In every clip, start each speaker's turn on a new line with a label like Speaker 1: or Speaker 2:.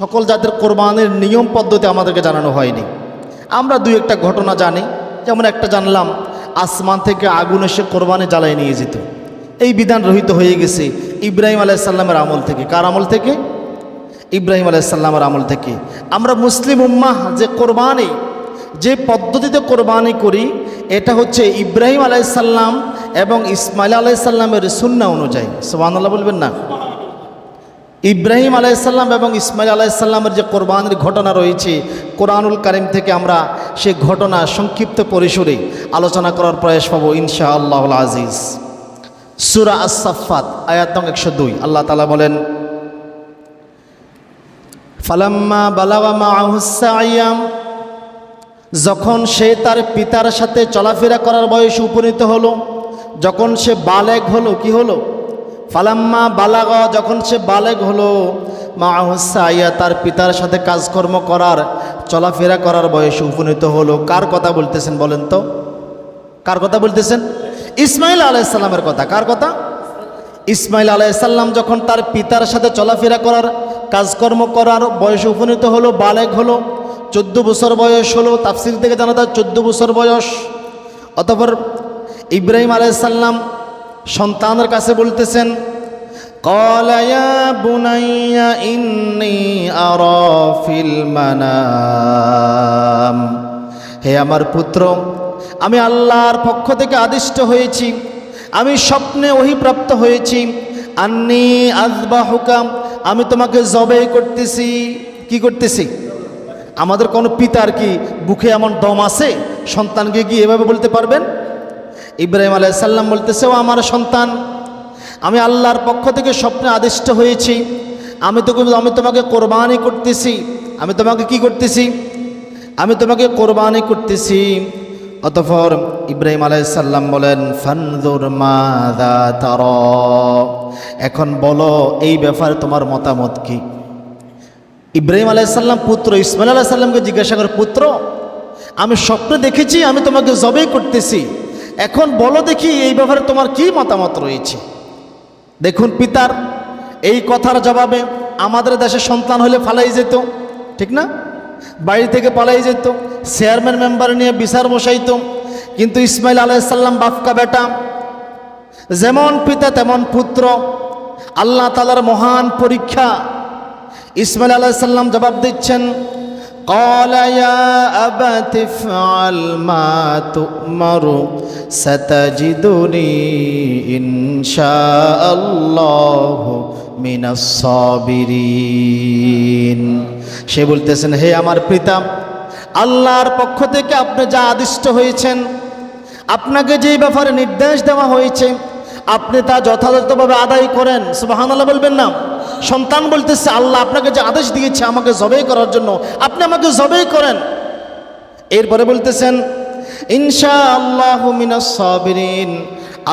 Speaker 1: সকল জাতের কোরবানের নিয়ম পদ্ধতি আমাদেরকে জানানো হয়নি। আমরা দুই একটা ঘটনা জানি, যেমন একটা জানলাম, আসমান থেকে আগুন এসে কোরবানি জ্বালায় নিয়ে যেত। এই বিধান রহিত হয়ে গেছে ইব্রাহিম আলাইসাল্লামের আমল থেকে। কার আমল থেকে? ইব্রাহিম আলাইসাল্লামের আমল থেকে। আমরা মুসলিম উম্মাহ, যে কোরবানি, যে পদ্ধতিতে কোরবানি করি, এটা হচ্ছে ইব্রাহিম আলাইসাল্লাম এবং ইসমাইল আলাইসাল্লামের সুন্না অনুযায়ী। সোবানাল্লাহ বলবেন না? ইব্রাহিম আলাইসাল্লাম এবং ইসমাইল আলাইসাল্লামের যে কোরবানির ঘটনা রয়েছে, কোরআনুল কারিম থেকে আমরা সে ঘটনা সংক্ষিপ্ত পরিসরে আলোচনা করার প্রয়াস পাবো ইনশা আল্লাহ আজিজ। সুরা আসাফাত আয়াত একশো দুই। আল্লাহ তালা বলেন, ফালাম্মা বালাওয়া যখন সে তার পিতার সাথে চলাফেরা করার বয়সে উপনীত হলো, যখন সে বালেক হলো, কি হলো? ফালাম্মা বালাগ, যখন সে বালেগ হলো, মা হুসাইয়া তার পিতার সাথে কাজকর্ম করার, চলাফেরা করার বয়সে উপনীত হলো। কার কথা বলতেছেন বলেন তো? কার কথা বলতেছেন? ইসমাইল আলাইসাল্লামের কথা। কার কথা? ইসমাইল আলাইসাল্লাম যখন তার পিতার সাথে চলাফেরা করার, কাজকর্ম করার বয়সে উপনীত হলো, বালেগ হলো, চোদ্দ বছর বয়স হলো, তাফসির থেকে জানা যায় চোদ্দ বছর বয়স। অতপর ইব্রাহিম আলাইসাল্লাম সন্তানের কাছে বলতেছেন قال يا بني إني أرى في المنام হে আমার পুত্র আমি আল্লাহর পক্ষ থেকে আদিষ্ট হয়েছি আমি স্বপ্নে অহিপ্রাপ্ত হয়েছি আন্নি আজবা হুকাম আমি তোমাকে জবে করতেছি কি করতেছি আমাদের কোনো পিতার কি বুকে এমন দম আছে সন্তানকে কি এভাবে বলতে পারবেন ইব্রাহিম আলাইসাল্লাম বলতেছে, ও আমার সন্তান, আমি আল্লাহর পক্ষ থেকে স্বপ্নে আদিষ্ট হয়েছি। আমি তোকে আমি তোমাকে কোরবানি করতেছি। আমি তোমাকে কি করতেছি? আমি তোমাকে কোরবানি করতেছি। অতঃপর ইব্রাহিম আলাইসাল্লাম বলেন, ফানজুর মাদা তার। এখন বলো, এই ব্যাপারে তোমার মতামত কি? ইব্রাহিম আলাইসাল্লাম পুত্র, ইসমাইল আলাইসাল্লামকে জিজ্ঞাসা করে, পুত্র, আমি স্বপ্নে দেখেছি, আমি তোমাকে জবেই করতেছি। এখন বলো দেখি এই ব্যাপারে তোমার কি মতামত রয়েছে? দেখুন পিতার এই কথার জবাবে আমাদের দেশে সন্তান হলে ফালাই যেত, ঠিক না? বাড়ি থেকে পালাই যেত চেয়ারম্যান মেম্বার নিয়ে বিচার বসাইতো, কিন্তু ইসমাইল আলাইসাল্লাম বাপকা বেটা, যেমন পিতা তেমন পুত্র, আল্লাহ তালার মহান পরীক্ষা। ইসমাইল আলাইসাল্লাম জবাব দিচ্ছেন قال يا أبت افعل ما تؤمر ستجدني إن شاء الله من الصابرين সে বলতেছেন হে আমার পিতা আল্লাহর পক্ষ থেকে আপনি যা আদিষ্ট হয়েছেন আপনাকে যেই ব্যাপারে নির্দেশ দেওয়া হয়েছে আপনি তা যথাযথভাবে আদায় করেন সুবাহানাল্লাহ বলবেন না সন্তান বলতেছে, আল্লাহ আপনাকে যে আদেশ দিয়েছে আমাকে জবেই করার জন্য, আপনি আমাকে জবেই করেন। এরপরে বলতেছেন ইনশা আল্লাহ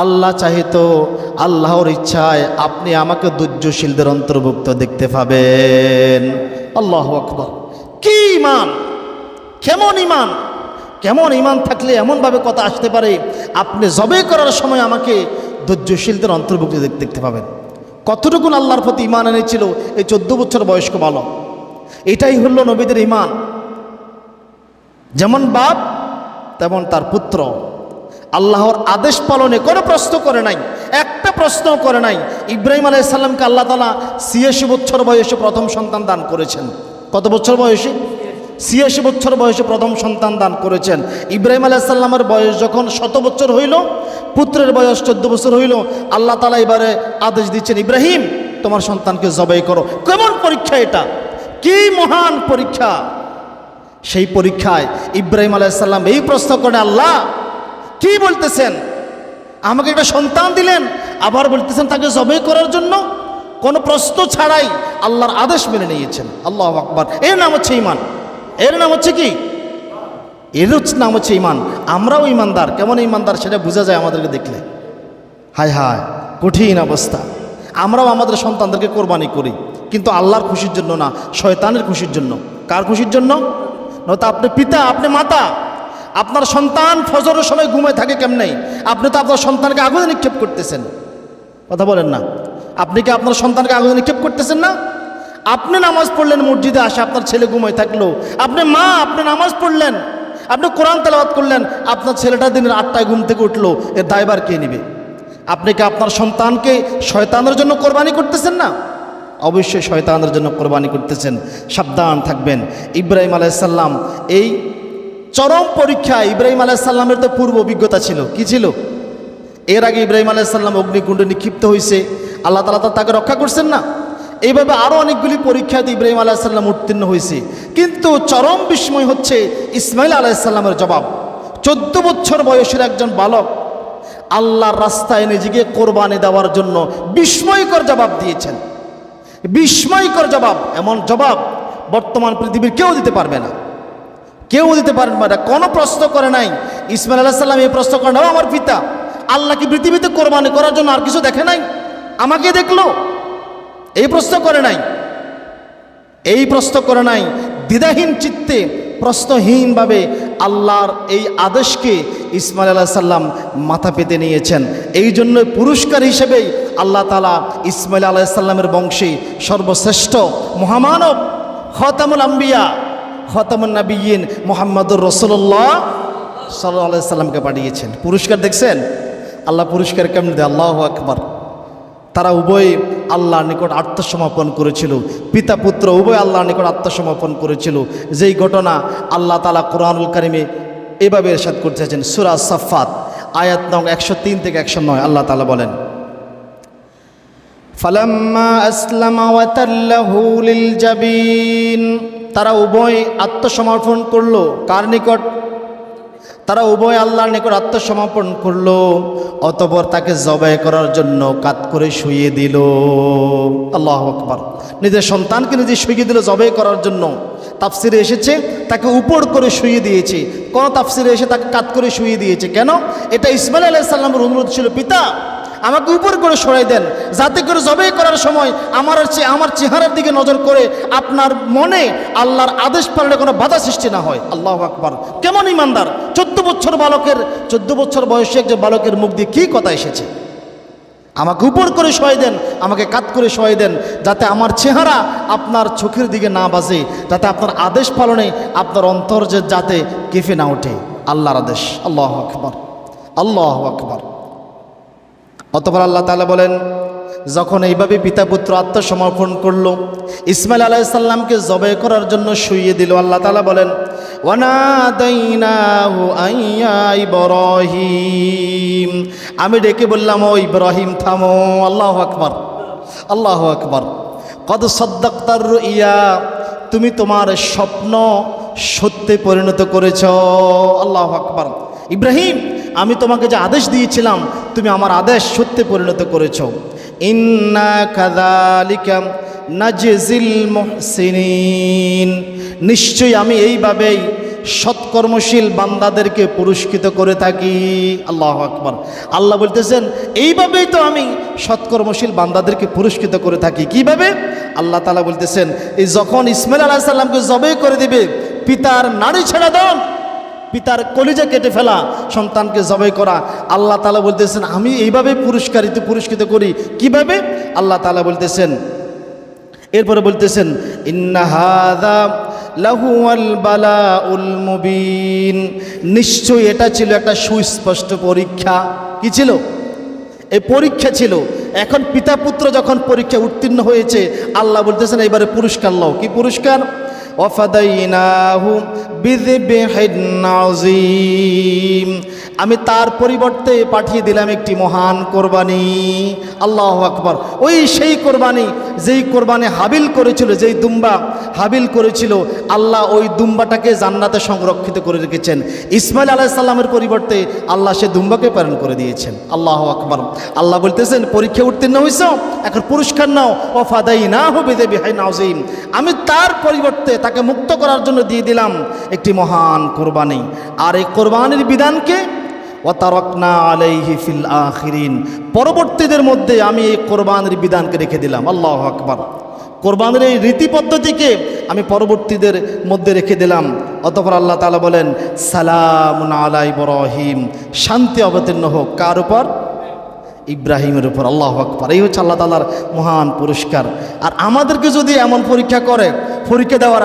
Speaker 1: আল্লাহ চাহিত, আল্লাহর ইচ্ছায় আপনি আমাকে দুর্যশীলদের অন্তর্ভুক্ত দেখতে পাবেন। আল্লাহ আকবর। কি ইমান কেমন ইমান কেমন ইমান থাকলে এমনভাবে কথা আসতে পারে, আপনি জবে করার সময় আমাকে ধৈর্যশীলদের অন্তর্ভুক্ত দেখতে পাবেন। কতটুকুন আল্লাহর প্রতি ইমান এনেছিল এই চোদ্দ বছর বয়স্ক বালক? এটাই হলো নবীদের ইমান যেমন বাপ, তেমন তার পুত্র। আল্লাহর আদেশ পালনে কোনো প্রশ্ন করে নাই, একটা প্রশ্ন করে নাই। ইব্রাহিম আলাইসাল্লামকে আল্লাহ তালা ছিয়াশি বছর বয়সে প্রথম সন্তান দান করেছেন। কত বছর বয়সে? ছিয়াশি বছর বয়সে প্রথম সন্তান দান করেছেন। ইব্রাহিম আলাইসাল্লামের বয়স যখন শত বছর হইল, পুত্রের বয়স চোদ্দ বছর হইল, আল্লাহ তালা এবারে আদেশ দিচ্ছেন, ইব্রাহিম, তোমার সন্তানকে জবাই করো। কেমন পরীক্ষা এটা? কি মহান পরীক্ষা? সেই পরীক্ষায় ইব্রাহিম আলাইসাল্লাম এই প্রশ্ন করে আল্লাহ, কি বলতেছেন? আমাকে একটা সন্তান দিলেন, আবার বলতেছেন তাকে জবে করার জন্য? কোনো প্রশ্ন ছাড়াই আল্লাহর আদেশ মেনে নিয়েছেন। আল্লাহ আকবর। এর নাম হচ্ছে ইমান এর নাম হচ্ছে কি? এর নাম হচ্ছে ইমান। আমরাও ইমানদার। কেমন ইমানদার সেটা বোঝা যায় আমাদেরকে দেখলে। হায় হায়, কঠিন অবস্থা। আমরাও আমাদের সন্তানদেরকে কোরবানি করি। কিন্তু আল্লাহর খুশির জন্য না, শয়তানের খুশির জন্য। কার খুশির জন্য? নয়তো আপনি পিতা, আপনি মাতা। আপনার সন্তান ফজরের সময় ঘুমে থাকে কেমনে? আপনি তো আপনার সন্তানকে আগুনে নিক্ষেপ করতেছেন। কথা বলেন না। আপনি কি আপনার সন্তানকে আগুনে নিক্ষেপ করতেছেন না? আপনি নামাজ পড়লেন, মসজিদে আসে আপনার ছেলে ঘুমায় থাকল। আপনি মা, আপনি নামাজ পড়লেন। আপনি কোরআন তেলাওয়াত করলেন, আপনার ছেলেটা দিনের আটটায় ঘুম থেকে উঠল এর দায়বার কে নেবে? আপনি কি আপনার সন্তানকে শয়তানের জন্য কোরবানি করতেছেন না? অবশ্যই শয়তানের জন্য কোরবানি করতেছেন। সাবধান থাকবেন। ইব্রাহিম আলাইসাল্লাম এই চরম পরীক্ষা ইব্রাহিম আলাইসাল্লামের তো পূর্ব অভিজ্ঞতা ছিল। কি ছিল? এর আগে ইব্রাহিম আলাইসাল্লাম অগ্নিকুণ্ডে নিক্ষিপ্ত হয়েছে আল্লাহ তালা তাকে রক্ষা করছেন না। এইভাবে আরও অনেকগুলি পরীক্ষাতে ইব্রাহিম আলাইসাল্লাম উত্তীর্ণ হয়েছে। কিন্তু চরম বিস্ময় হচ্ছে ইসমাইল আলাইসাল্লামের জবাব। চোদ্দ বছর বয়সের একজন বালক আল্লাহর রাস্তায় নিজেকে কোরবানি দেওয়ার জন্য বিস্ময়কর জবাব দিয়েছেন। বিস্ময়কর জবাব, এমন জবাব বর্তমান পৃথিবীর কেউ দিতে পারবে না। কেউ দিতে পারবে না। কোনো প্রশ্ন করে নাই। ইসমাইল আল্লাহ সাল্লাম এই প্রশ্ন করেন, "ও আমার পিতা, আল্লাহ কি পৃথিবীতে কোরবানি করার জন্য আর কিছু দেখে নাই? আমাকে দেখল? এই প্রশ্ন করে নাই। এই প্রশ্ন করে নাই। দ্বিধাহীন চিত্তে প্রশ্নহীনভাবে আল্লাহর এই আদেশকে ইসমাইল আল্লাহ সাল্লাম মাথা পেতে নিয়েছেন। এই জন্য পুরস্কার হিসেবেই আল্লাহ তালা ইসমাইল আলাহ সাল্লামের বংশে সর্বশ্রেষ্ঠ মহামানব খতামুল আম্বিয়া খতামুল নাবিয়িন মোহাম্মদুর রসুল্লাহ সাল্লাহ সাল্লামকে পাঠিয়েছেন। পুরস্কার দেখছেন? আল্লাহ পুরস্কার কেমন দেয়? আল্লাহ আকবার। তারা উভয় আল্লাহর নিকট আত্মসমর্পণ করেছিল। পিতা, পুত্র, উভয় আল্লাহর নিকট আত্মসমর্পণ করেছিল। যেই ঘটনা আল্লাহ তালা কোরআনুল কারিমে এভাবে এরশাদ করতেছেন সুরা সাফাত আয়াত নং একশো তিন থেকে একশো নয়, আল্লাহ তালা বলেন জাবিন তারা উভয় আত্মসমর্পণ করল। কার নিকট? তারা উভয় আল্লাহর নিকট আত্মসমর্পণ করল, অতপর তাকে জবাই করার জন্য কাত করে শুয়ে দিল। আল্লাহ আকবর। নিজের সন্তানকে নিজে শুয়ে দিল জবাই করার জন্য। তাফসিরে এসেছে, তাকে উপর করে শুয়ে দিয়েছে। কোন তাফসিরে এসে তাকে কাত করে শুয়ে দিয়েছে। কেন? এটা ইসমাইল আলাহিসাল্লামের অনুরোধ ছিল, পিতা আমাকে উপর করে সরাই দেন। যাতে করে জবাই করার সময় আমার চে- আমার চেহারার দিকে নজর করে আপনার মনে আল্লাহর আদেশ পালনে কোনো বাধা সৃষ্টি না হয়। আল্লাহ আকবার। কেমন ইমানদার? চোদ্দ বছর বালকের চোদ্দ বছর বয়সে একজন বালকের মুখ দিয়ে কী কথা এসেছে? আমাকে উপর করে সয় দেন, আমাকে কাত করে সয় দেন, যাতে আমার চেহারা আপনার চোখের দিকে না বাজে, যাতে আপনার আদেশ পালনে আপনার অন্তর যে যাতে কেঁপে না ওঠে। আল্লাহর আদেশ। আল্লাহ আকবর। আল্লাহ আকবর। অতপর আল্লাহ তালা বলেন, যখন এইভাবে পিতা পুত্র আত্মসমর্পণ করল, ইসমাইল আলাইসাল্লামকে জবাই করার জন্য শুইয়ে দিল, আল্লাহ তালা বলেন ইব্রাহিম। আমি ডেকে বললাম, ও ইব্রাহিম, থামো, আল্লাহ আকবার আল্লাহ আকবার। কদ সদ্দাক্তার ইয়া তুমি তোমার স্বপ্ন সত্যে পরিণত করেছ, আল্লাহ আকবার। ইব্রাহিম, আমি তোমাকে যে আদেশ দিয়েছিলাম, তুমি আমার আদেশ সত্যে পরিণত করেছ। ইন্না নিশ্চয়ই আমি এইভাবেই সৎকর্মশীল বান্দাদেরকে পুরস্কৃত করে থাকি। আল্লাহ আকবর। আল্লাহ বলতেছেন, এইভাবেই তো আমি সৎকর্মশীল বান্দাদেরকে পুরস্কৃত করে থাকি। কীভাবে? আল্লাহ তালা বলতেছেন, এই যখন ইসমাইল আলাহিসাল্লামকে জবে করে দিবে, পিতার নারী ছেড়ে দেন পিতার কলিজা কেটে ফেলা, সন্তানকে জবাই করা। আল্লাহ তালা বলতেছেন, আমি এইভাবে পুরস্কারিত, পুরস্কৃত করি। কীভাবে? আল্লাহ তালা বলতেছেন, এরপরে বলতেছেন ইন্নাহাদা নিশ্চয়ই এটা ছিল একটা সুস্পষ্ট পরীক্ষা। কি ছিল? এই পরীক্ষা ছিল। এখন পিতা পুত্র যখন পরীক্ষা উত্তীর্ণ হয়েছে, আল্লাহ বলতেছেন এবারে পুরস্কার লও কি পুরস্কার? ওয়াফাদাইনাহু বিযিবহিন নাযীম আমি তার পরিবর্তে পাঠিয়ে দিলাম একটি মহান কোরবানি। আল্লাহ আকবর। ওই সেই কোরবানি যেই কোরবানি হাবিল করেছিল, যেই দুম্বা হাবিল করেছিল, আল্লাহ ওই দুম্বাটাকে জান্নাতে সংরক্ষিত করে রেখেছেন। ইসমাইল আলাইসাল্লামের পরিবর্তে আল্লাহ সে দুম্বাকে প্রেরণ করে দিয়েছেন। আল্লাহ আকবর। আল্লাহ বলতেছেন পরীক্ষা উত্তীর্ণ হয়েছ এখন পুরস্কার নাও। ও ফাদাই না হবে দেবী হাই নাজিম আমি তার পরিবর্তে তাকে মুক্ত করার জন্য দিয়ে দিলাম একটি মহান কোরবানি। আর এই কোরবানির বিধানকে ওয়াতারকনা আলাইহি ফিল আখিরিন। পরবর্তীদের মধ্যে আমি এই কোরবানির বিধানকে রেখে দিলাম। আল্লাহ আকবার। কোরবানির এই রীতি পদ্ধতিকে আমি পরবর্তীদের মধ্যে রেখে দিলাম। অতপর আল্লাহ তালা বলেন সালাম আলা ইব্রাহিম। শান্তি অবতীর্ণ হোক। কার উপর? ইব্রাহিমের উপর আল্লাহ আকবর। এই হচ্ছে আল্লাহ তালার মহান পুরস্কার। আর আমাদেরকে যদি এমন পরীক্ষা করে, পরীক্ষা দেওয়ার